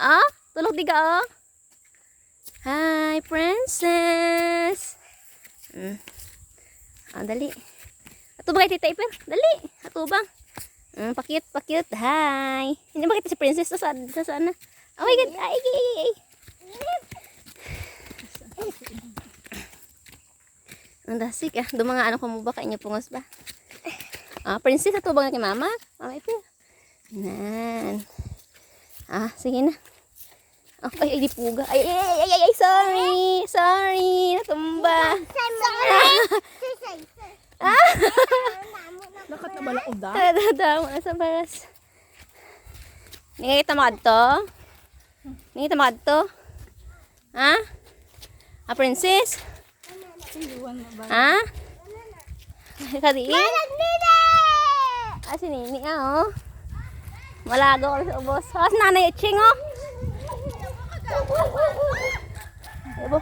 Ah, tulog di ka oh. Hi, princess. Mm. Ah, dali. Ato ba kay Tita Iper? Dali. Ato ba? Mm, pakit, pakit. Hi. Hindi ba kita si princess sa sa sana? Oh my god. Ay, ay, ay, ay. Ang dasik ah. Doon mga ano ko mo ba kainyo pungos ba? Ah, princess ato ba nga kay mama? Mama Iper. Nan. Ah, sige na. Oh, ay, ay, di puga. Ay, ay, ay, ay, ay, sorry. Sorry. Natumba. Nakat na bala ko da. Tadada na sa baras. Ningay tamad to? Ningay tamad to? Ha? A princess? Ha? Kadi? Ah, si Nini ah, oh. Malago ko sa ubos. Si nanay Ching, oh. Ebo.